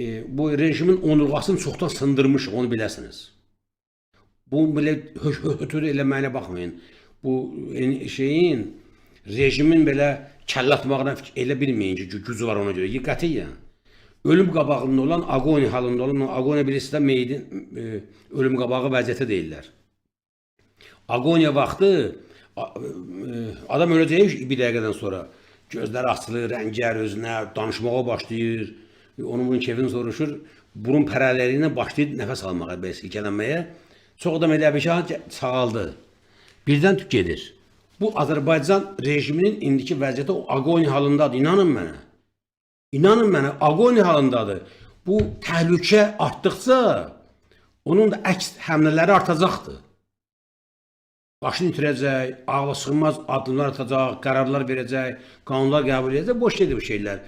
e, bu rejimin onurğasını çoxdan sındırmış, onu biləsiniz. Bu belə hötür eləməyinə baxmayın. Bu şeyin rejimin belə kəllə fik- elə bilməyin ki, gü- gücü var ona görə. Qətiyyən. Ölüm qabağında olan, agoni halında olan, agoni birisi də meydin e, ölüm qabağı vəziyyəti deyirlər. Agoniya vaxtı e, adam öləcək bir dəqiqədən sonra. Gözləri açılır, rəngər özünə, danışmağa başlayır. Onun bunun keyfini soruşur. Burun pərələri ilə başlayır nəfəs almağa, belə silkələnməyə. Çox adam elə bir şey sağaldı. Birdən tük gedir. Bu Azərbaycan rejiminin indiki vəziyyəti o agoni halındadır. İnanın mənə. İnanın mənə, agoni halındadır. Bu təhlükə artdıqca onun da əks həmlələri artacaqdır. Başını itirəcək, ağla sığmaz addımlar atacaq, qərarlar verəcək, qanunlar qəbul edəcək. Boş şeydir bu şeylər.